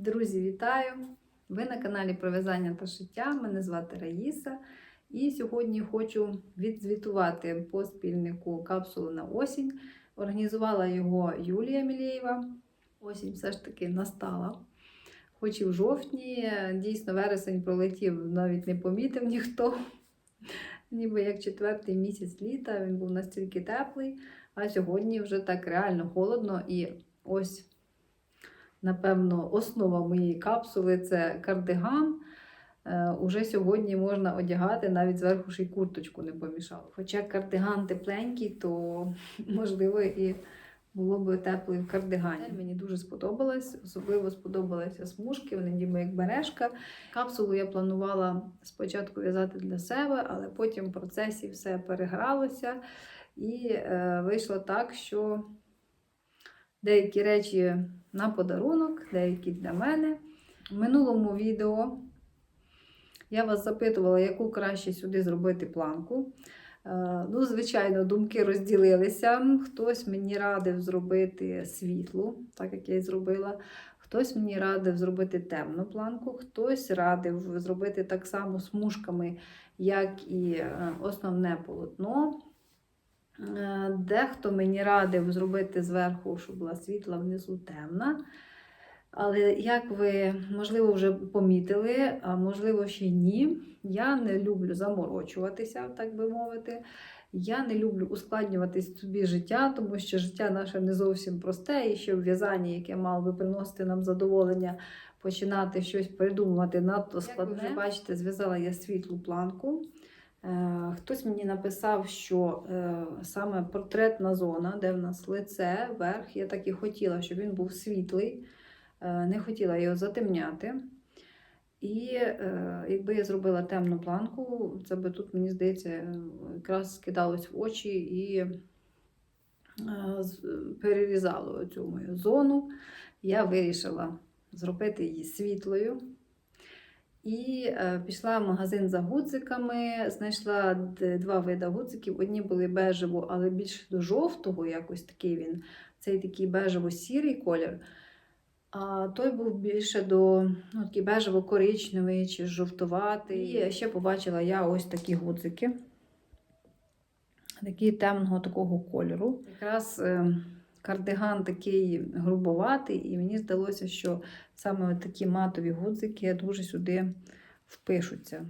Друзі, вітаю! Ви на каналі про в'язання та шиття. Мене звати Раїса. І сьогодні хочу відзвітувати по спільнику капсулу на осінь. Організувала його Юлія Мілєєва. Осінь все ж таки настала. Хоч і в жовтні, дійсно, вересень пролетів, навіть не помітив ніхто. Ніби як четвертий місяць літа, він був настільки теплий, а сьогодні вже так реально холодно. І ось Напевно, основа моєї капсули це кардиган. Е, Уже сьогодні можна одягати, навіть зверху ще й курточку не помішало. Хоча кардиган тепленький, то можливо і було б тепло в кардигані. Мені дуже сподобалось, особливо сподобалися смужки, вони ніби як бережка. Капсулу я планувала спочатку в'язати для себе, але потім в процесі все перегралося. І е, вийшло так, що деякі речі на подарунок, деякі для мене. В минулому відео я вас запитувала, яку краще сюди зробити планку. Е, Ну, звичайно, думки розділилися. Хтось мені радив зробити світлу, так як я і зробила. Хтось мені радив зробити темну планку, хтось радив зробити так само смужками, як і е, основне полотно. Е, Дехто мені радив зробити зверху, щоб була світла, внизу темна. Але як ви, можливо, вже помітили, а можливо, ще ні, я не люблю заморочуватися, так би мовити. Я не люблю ускладнювати собі життя, тому що життя наше не зовсім просте, і щоб в'язання, яке мало би приносити нам задоволення, починати щось придумувати надто складне. Як ви вже бачите, зв'язала я світлу планку. Е, Хтось мені написав, що е, саме портретна зона, де в нас лице, верх, я так і хотіла, щоб він був світлий, Е, не хотіла його затемняти. І якби я зробила темну планку, це би тут, мені здається, якраз скидалось в очі і е, перерізало цю мою зону. Я вирішила зробити її світлою. І е, пішла в магазин за гудзиками, знайшла два види гудзиків. Одні були бежево, але більше до жовтого, якось такий він, цей такий бежево-сірий колір. А той був більше до ну, такий бежево-коричневий чи жовтуватий. І ще побачила я ось такі гудзики. Такі темного такого кольору. Якраз е, кардиган такий грубоватий, і мені здалося, що саме такі матові гудзики дуже сюди впишуться.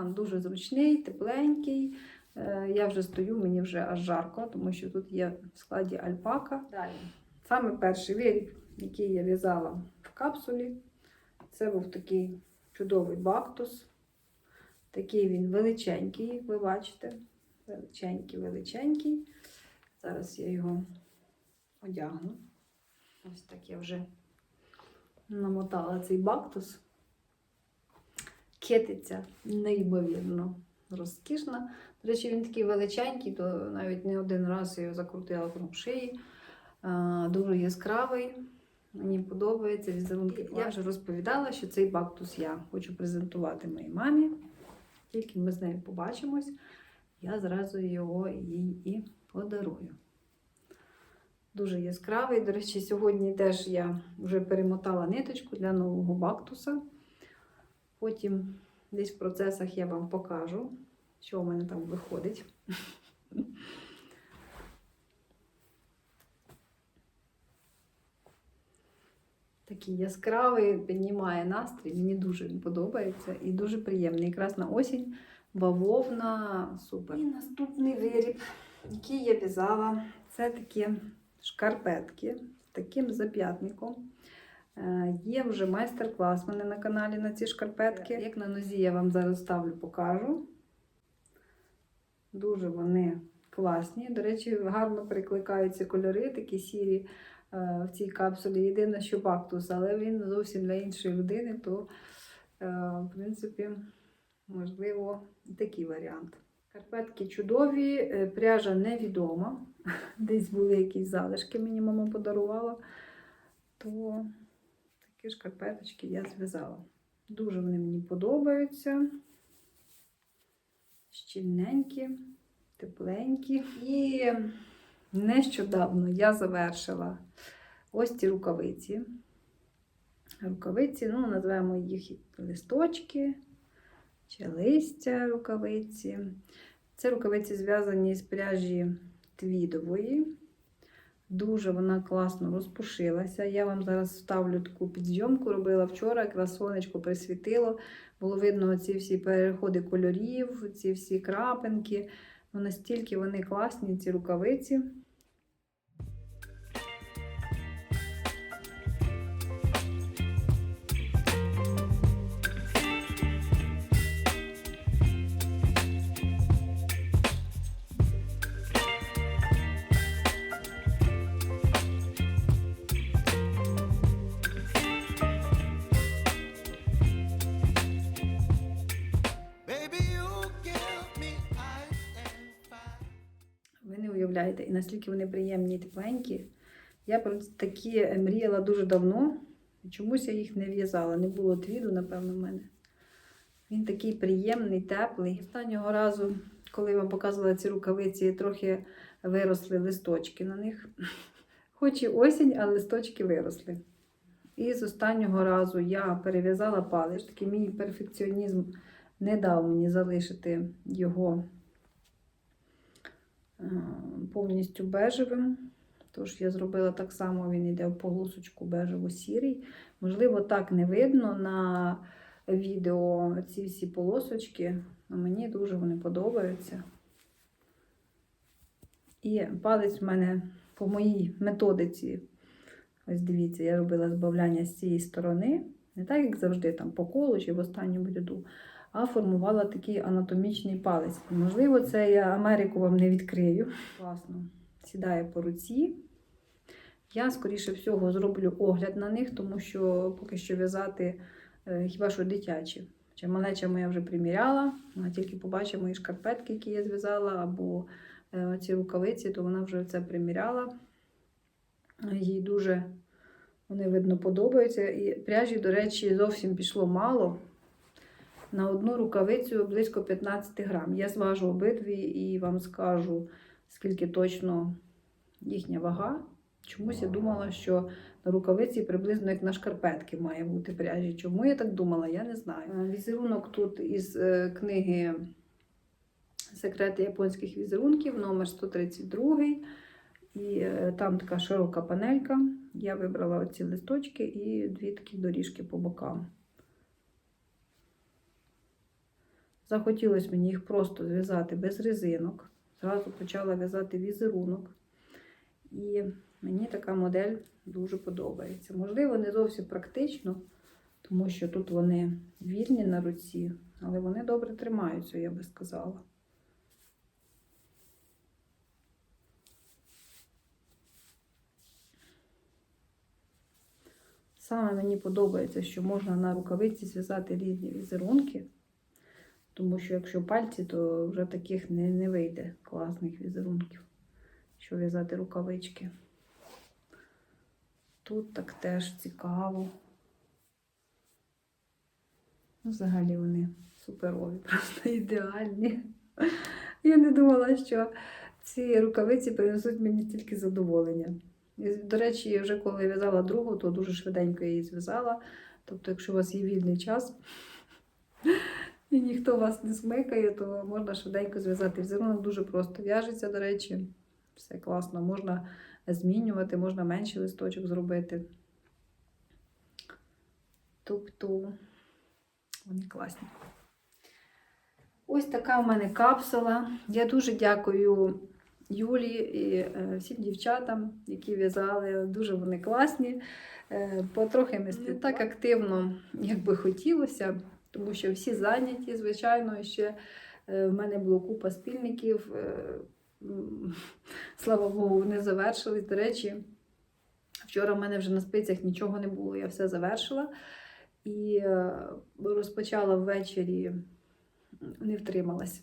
Ice. Дуже зручний, тепленький. Е, Я вже стою, мені вже аж жарко, тому що тут є в складі альпака. Далі. Саме перший виріб, який я в'язала в капсулі, це був такий чудовий бактус. Такий він величенький, як ви бачите. Величенький, величенький. Зараз я його одягну. Ось так я вже намотала цей бактус китиця неймовірно розкішна. До речі, він такий величенький, то навіть не один раз я його закрутила круг шиї. Дуже яскравий. Мені подобається візерунки. Я вже розповідала, що цей бактус я хочу презентувати моїй мамі. Тільки ми з нею побачимось, я зразу його їй і подарую. Дуже яскравий. До речі, сьогодні теж я вже перемотала ниточку для нового бактуса. Потім десь в процесах я вам покажу, що у мене там виходить. Такий яскравий, піднімає настрій. Мені дуже подобається і дуже приємний. Якраз осінь бавовна супер. І наступний виріб, який я в'язала, це такі шкарпетки з таким зап'ятником. Е, Є вже майстер-клас у мене на каналі на ці шкарпетки. Як на нозі я вам зараз ставлю, покажу. Дуже вони класні. До речі, гарно перекликаються кольори, такі сірі е, в цій капсулі. Єдине, що бактус, але він зовсім для іншої людини, то Е, В принципі, можливо, такий варіант. Карпетки чудові, пряжа невідома. Десь були якісь залишки, мені мама подарувала. То такі ж карпеточки я зв'язала. Дуже вони мені подобаються. Щільненькі, тепленькі. І нещодавно я завершила ось ці рукавиці. Рукавиці, ну, називаємо їх листочки чи листя рукавиці. Це рукавиці зв'язані з пряжі твідової. Дуже вона класно розпушилася. Я вам зараз вставлю таку підзйомку, робила вчора, якраз сонечко присвітило. Було видно ці всі переходи кольорів, ці всі крапинки. Ну, настільки вони класні, ці рукавиці. Уявляєте, і наскільки вони приємні і тепленькі. Я про такі е, мріяла дуже давно. Чомусь я їх не в'язала. Не було твіду, напевно, в мене. Він такий приємний, теплий. Останнього разу, коли я вам показувала ці рукавиці, трохи виросли листочки на них. Хоч і осінь, а листочки виросли. І з останнього разу я перев'язала палич. Такий мій перфекціонізм не дав мені залишити його повністю бежевим. Тож я зробила так само, він йде в полосочку бежево-сірий. Можливо, так не видно на відео ці всі полосочки, але мені дуже вони подобаються. І палець в мене по моїй методиці. Ось дивіться, я робила збавляння з цієї сторони, не так, як завжди, там по колу чи в останньому ряду, а формувала такий анатомічний палець. Можливо, це я Америку вам не відкрию. Класно. Сідає по руці. Я, скоріше всього, зроблю огляд на них, тому що поки що в'язати е, хіба що дитячі. Чи малеча моя вже приміряла, вона тільки побачила мої шкарпетки, які я зв'язала, або е, ці рукавиці, то вона вже це приміряла. Їй дуже вони, видно, подобаються. І пряжі, до речі, зовсім пішло мало. На одну рукавицю близько 15 грам. Я зважу обидві і вам скажу, скільки точно їхня вага. Чомусь я думала, що на рукавиці приблизно як на шкарпетки має бути пряжі. Чому я так думала, я не знаю. Е, Візерунок тут із е, книги Секрети японських візерунків, номер 132. І е, там така широка панелька. Я вибрала оці листочки і дві такі доріжки по бокам. Захотілося мені їх просто зв'язати без резинок. Зразу почала в'язати візерунок. І мені така модель дуже подобається. Можливо, не зовсім практично, тому що тут вони вільні на руці, але вони добре тримаються, я би сказала. Саме мені подобається, що можна на рукавиці зв'язати різні візерунки. Тому що якщо пальці, то вже таких не, не вийде класних візерунків, що в'язати рукавички. Тут так теж цікаво. Ну, взагалі вони суперові, просто ідеальні. Я не думала, що ці рукавиці принесуть мені стільки задоволення. До речі, вже коли в'язала другу, то дуже швиденько її зв'язала. Тобто, якщо у вас є вільний час і ніхто вас не смикає, то можна швиденько зв'язати. Візерунок дуже просто в'яжеться, до речі, все класно. Можна змінювати, можна менший листочок зробити. Тобто вони класні. Ось така в мене капсула. Я дуже дякую Юлі і е, всім дівчатам, які в'язали. Дуже вони класні. Е, потрохи ми не так активно, як би хотілося, тому що всі зайняті, звичайно, ще е, в мене було купа спільників. Е, слава Богу, вони завершились. До речі, вчора в мене вже на спицях нічого не було, я все завершила. і е, розпочала ввечері, не втрималась.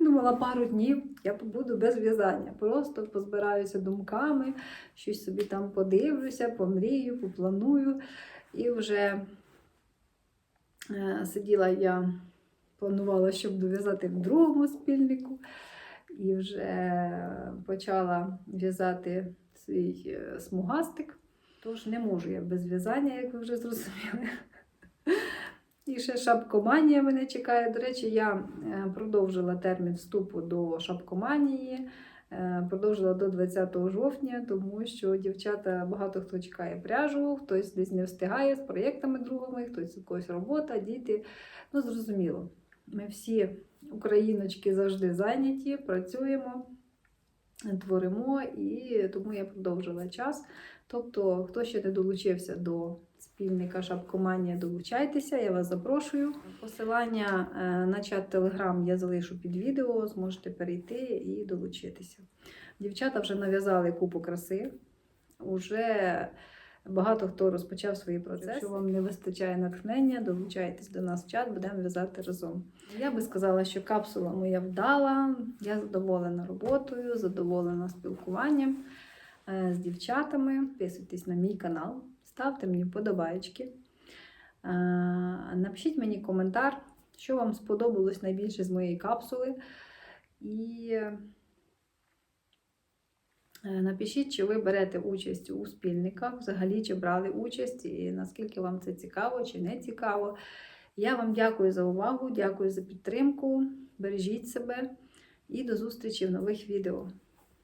Думала, пару днів я побуду без в'язання. Просто позбираюся думками, щось собі там подивлюся, помрію, попланую. І вже сиділа я, планувала, щоб дов'язати в другому спільнику. І вже почала в'язати свій е, смугастик. Тож не можу я без в'язання, як ви вже зрозуміли. І ще шапкоманія мене чекає. До речі, я е, продовжила термін вступу до шапкоманії. Е, Продовжила до 20 жовтня, тому що дівчата багато хто чекає пряжу, хтось десь не встигає з проєктами другими, хтось у когось робота, діти. Ну, зрозуміло, ми всі україночки завжди зайняті, працюємо, творимо, і тому я продовжила час. Тобто, хто ще не долучився до спільника Шапкоманія, долучайтеся, я вас запрошую. Посилання е, на чат Telegram я залишу під відео, зможете перейти і долучитися. Дівчата вже нав'язали купу краси. Уже багато хто розпочав свої процеси. Якщо вам не вистачає натхнення, долучайтесь до нас в чат, будемо в'язати разом. Я би сказала, що капсула моя вдала, я задоволена роботою, задоволена спілкуванням е, з дівчатами. Підписуйтесь на мій канал, ставте мені вподобайки. Е, Напишіть мені коментар, що вам сподобалось найбільше з моєї капсули. І е, напишіть, чи ви берете участь у спільниках, взагалі, чи брали участь, і наскільки вам це цікаво чи не цікаво. Я вам дякую за увагу, дякую за підтримку. Бережіть себе і до зустрічі в нових відео.